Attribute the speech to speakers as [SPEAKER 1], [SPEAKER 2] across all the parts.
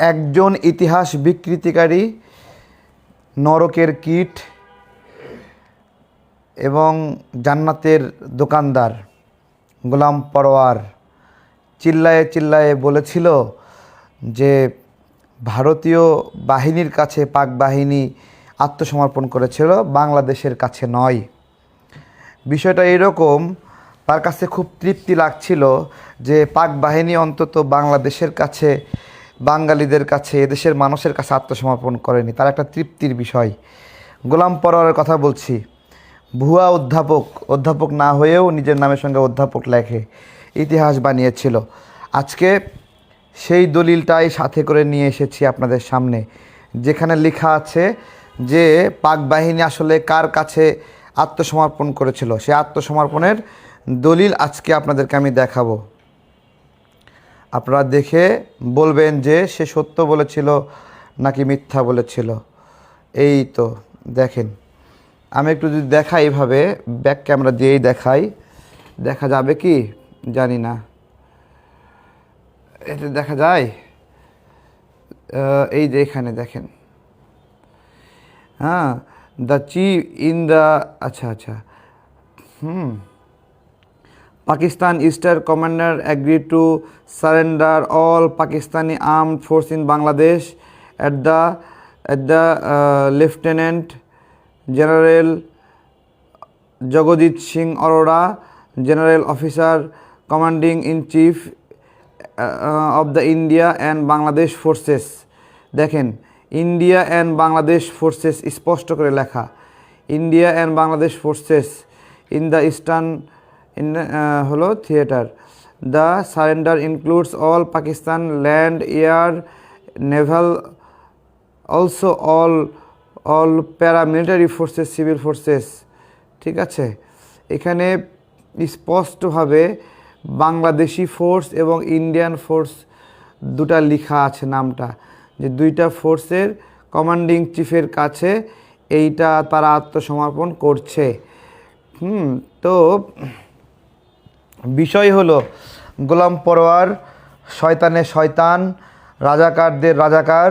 [SPEAKER 1] একজন ইতিহাস বিকৃতিকারী নরকের কীট এবং জান্নাতের দোকানদার, গোলাম পরোয়ার চিল্লায়ে চিল্লায়ে বলেছিল যে ভারতীয় বাহিনীর কাছে পাক বাহিনী আত্মসমর্পণ করেছিল, বাংলাদেশের কাছে নয়। বিষয়টা এরকম তার কাছে খুব তৃপ্তি লাগছিল যে পাক বাহিনী অন্তত বাংলাদেশের কাছে বাঙালিদের কাছে, এদেশের মানুষের কাছে আত্মসমর্পণ করেনি। তার একটা তৃপ্তির বিষয়। গোলাম পরোয়ারের কথা বলছি। ভুয়া অধ্যাপক অধ্যাপক না হয়েও নিজের নামের সঙ্গে অধ্যাপক লেখে, ইতিহাস বানিয়েছিল। আজকে সেই দলিলটাই সাথে করে নিয়ে এসেছি আপনাদের সামনে, যেখানে লেখা আছে যে পাক বাহিনী আসলে কার কাছে আত্মসমর্পণ করেছিল। সে আত্মসমর্পণের দলিল আজকে আপনাদেরকে আমি দেখাবো। আপনারা দেখে বলবেন যে সে সত্য বলেছিল নাকি মিথ্যা বলেছিল। এই তো, দেখেন। আমি একটু যদি দেখাই এইভাবে ব্যাক ক্যামেরা দিয়েই দেখাই। দেখা যাবে কি? জানি না। এটা দেখা যায়? এই যে এখানে দেখেন। হ্যাঁ দ্য চিফ ইন দ্য আচ্ছা আচ্ছা। হুম। Pakistan Eastern Commander agreed to surrender all Pakistani armed force in Bangladesh at the at the uh, Lieutenant General Jagodit Singh Arora, General Officer Commanding in Chief uh, of the India and Bangladesh Forces দেখেন India and Bangladesh forces স্পষ্ট করে লেখা India and Bangladesh forces in the eastern হলো theatre. The surrender includes all Pakistan land air naval, also all all paramilitary forces, civil forces. ঠিক আছে? এখানে স্পষ্টভাবে Bangladeshi force এবং ইন্ডিয়ান ফোর্স দুটা লেখা আছে নামটা। যে দুইটা ফোর্সের কমান্ডিং চিফের কাছে এইটা তারা আত্মসমর্পণ করছে। হুম, তো বিষয় হলো গোলাম পরোয়ার, শয়তানে শয়তান, রাজাকারদের রাজাকার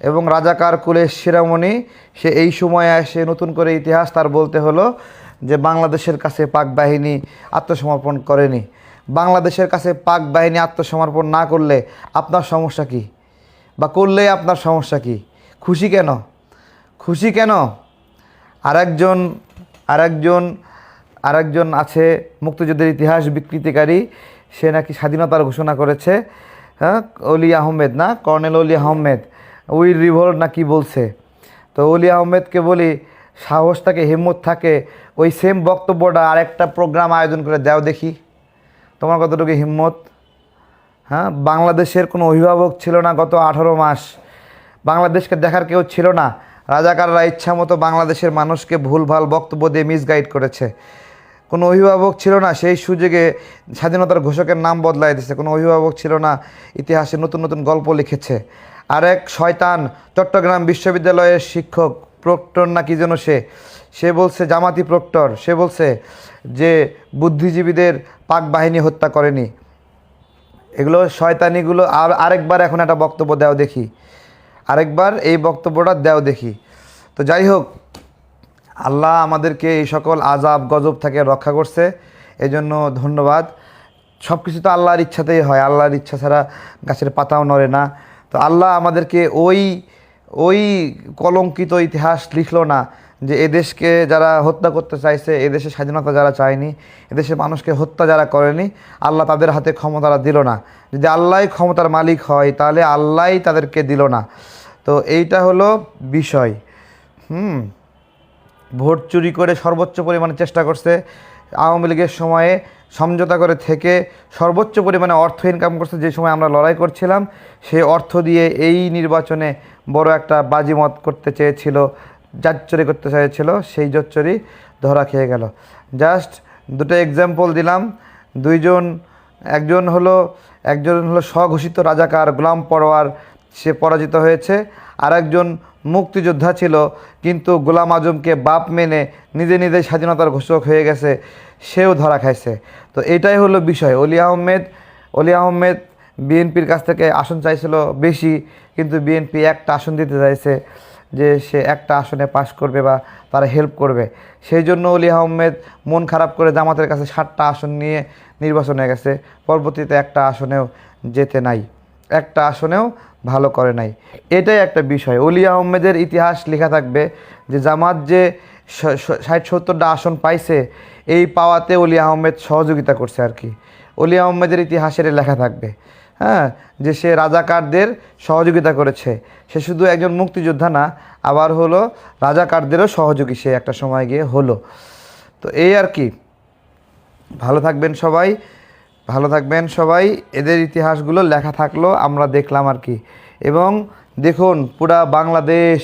[SPEAKER 1] এবং রাজাকার কুলের শিরামণি। সে এই সময়ে এসে নতুন করে ইতিহাস তার বলতে হলো যে বাংলাদেশের কাছে পাক বাহিনী আত্মসমর্পণ করেনি। বাংলাদেশের কাছে পাক বাহিনী আত্মসমর্পণ না করলে আপনার সমস্যা কি? বা করলে আপনার সমস্যা কি? খুশি কেন? খুশি কেন? আরেকজন আরেকজন আরেকজন আছে মুক্তিযুদ্ধের ইতিহাস বিকৃতিকারী, সে নাকি স্বাধীনতার ঘোষণা করেছে। হ্যাঁ অলি আহমেদ না? Colonel Oli Ahmed. Will revolt না কি বলছে? তো অলি আহমেদকে বলি, সাহস থাকে, হিম্মত থাকে। ওই সেম বক্তব্যটা আরেকটা প্রোগ্রাম আয়োজন করে দাও দেখি। তোমার কতটুকু হিম্মত? হ্যাঁ বাংলাদেশের কোনো অভিভাবক ছিল না গত আঠারো মাস। বাংলাদেশকে দেখার কেউ ছিল না। রাজাকাররা ইচ্ছা মতো বাংলাদেশের মানুষকে ভুলভাল বক্তব্য দিয়ে মিসগাইড করেছে। কোনো অভিভাবক ছিল না, সেই সুযোগে স্বাধীনতার ঘোষকের নাম বদলাই দিয়েছে কোনো অভিভাবক ছিল না, ইতিহাসে নতুন নতুন গল্প লিখেছে। আরেক শয়তান, চট্টগ্রাম বিশ্ববিদ্যালয়ের শিক্ষক প্রক্টর না কি যেন সে সে বলছে, জামাতি প্রক্টর, সে বলছে যে বুদ্ধিজীবীদের পাক বাহিনী হত্যা করেনি। এগুলো শয়তানিগুলো, আর আরেকবার এখন একটা বক্তব্য দেও দেখি। আরেকবার এই বক্তব্যটা দেও দেখি। তো যাই হোক আল্লাহ আমাদেরকে এই সকল আজাব গজব থেকে রক্ষা করছে। এজন্য ধন্যবাদ। সব কিছু তো আল্লাহর ইচ্ছাতেই হয়। আল্লাহর ইচ্ছা ছাড়া গাছের পাতাও নড়ে না। তো আল্লাহ আমাদেরকে ওই ওই কলঙ্কিত ইতিহাস লিখলো না যে এদেশকে যারা হত্যা করতে চাইছে এদেশের স্বাধীনতা যারা চায়নি, এদেশের মানুষকে হত্যা যারা করেনি, আল্লাহ তাদের হাতে ক্ষমতাটা দিল না। যদি আল্লাহই ক্ষমতার মালিক হয়, তাহলে আল্লাহই তাদেরকে দিল না। তো এইটা হলো বিষয়। হুম। ভোট চুরি করে সর্বোচ্চ পরিমাণে চেষ্টা করছে। আওয়ামী লীগের সময়ে সমঝোতা করে থেকে সর্বোচ্চ পরিমাণে অর্থ ইনকাম করছে। যে সময় আমরা লড়াই করছিলাম সেই অর্থ দিয়ে এই নির্বাচনে বড় একটা বাজিমত করতে চেয়েছিল, জাচ্চরি করতে চেয়েছিল, সেই জচ্চরি ধরা খেয়ে গেল। জাস্ট দুটো এক্সাম্পল দিলাম। দুইজন, একজন হলো একজন হলো স্বঘোষিত রাজাকার গোলাম পরোয়ার, সে পরাজিত হয়েছে। আর একজন মুক্তিযোদ্ধা ছিল, কিন্তু গোলাম আজমকে বাপ মেনে নিজে নিজে স্বাধীনতার ঘোষক হয়ে গেছে, সেও ধরা খাইছে। তো এটাই হলো বিষয়। অলি আহমেদ অলি আহমেদ বিএনপির কাছ থেকে আসন চাইছিল বেশি, কিন্তু বিএনপি একটা আসন দিতে চাইছে যে সে একটা আসনে পাশ করবে বা তারা হেল্প করবে। সেই জন্য অলি আহমেদ মন খারাপ করে জামাতের কাছে ষাটটা আসন নিয়ে নির্বাচনে গেছে। পরবর্তীতে একটা আসনেও যেতে নাই। একটা আসনেও ভালো করে নাই। এটাই একটা বিষয়। অলি আহমেদের ইতিহাস লেখা থাকবে যে জামাত যে ষাট সত্তরটা আসন পাইছে, এই পাওয়াতে অলি আহমেদ সহযোগিতা করছে আর কি। অলি আহমেদের ইতিহাসের লেখা থাকবে হ্যাঁ? যে সে রাজাকারদের সহযোগিতা করেছে। সে শুধু একজন মুক্তিযোদ্ধা না, আবার হলো রাজাকারদেরও সহযোগী সে একটা সময় গিয়ে হলো। তো এই আর কি। ভালো থাকবেন সবাই। ভালো থাকবেন সবাই। এদের ইতিহাসগুলো লেখা থাকল, আমরা দেখলাম আর কি। এবং দেখুন, পুরা বাংলাদেশ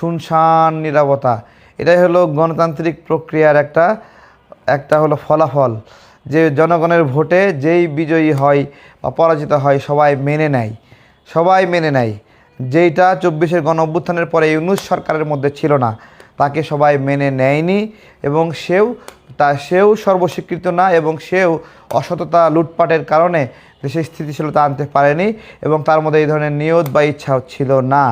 [SPEAKER 1] শুনশান, নিরাপত্তা। এটাই হলো গণতান্ত্রিক প্রক্রিয়ার একটা একটা হলো ফলাফল। যে জনগণের ভোটে যেই বিজয়ী হয় বা পরাজিত হয়, সবাই মেনে নেয়। সবাই মেনে নেয়। যেইটা চব্বিশের গণ অভ্যুত্থানের পরে ইউনুস সরকারের মধ্যে ছিল না। তাকে সবাই মেনে নেয়নি এবং সেও তা সেও সর্বস্বীকৃত না এবং সেও অসততা লুটপাটের কারণে দেশের স্থিতিশীলতা আনতে পারেনি এবং তার মধ্যে এই ধরনের নিয়ত বা ইচ্ছা ছিল না।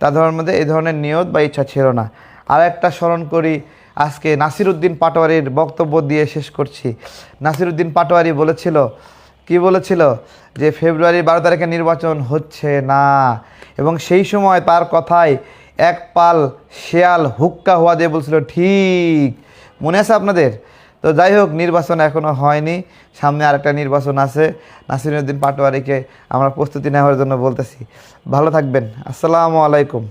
[SPEAKER 1] তার ধরনের মধ্যে এই ধরনের নিয়ত বা ইচ্ছা ছিল না। আর একটা স্মরণ করি, আজকে নাসিরুদ্দিন পাটোয়ারির বক্তব্য দিয়ে শেষ করছি। নাসিরুদ্দিন পাটোয়ারি বলেছিল, কি বলেছিল? যে ফেব্রুয়ারি বারো তারিখে নির্বাচন হচ্ছে না। এবং সেই সময় তার কথায় এক পাল শেয়াল হুক্কা হওয়া দিয়ে বলছিল, ঠিক, মনে আছে আপনাদের? তো যাই হোক, নির্বাচন এখনও হয়নি। সামনে আরেকটা নির্বাচন আছে। নাসিরুদ্দিন পাটোয়ারিকে আমরা প্রস্তুতি নেওয়ার জন্য বলতেছি। ভালো থাকবেন। আসসালামু আলাইকুম।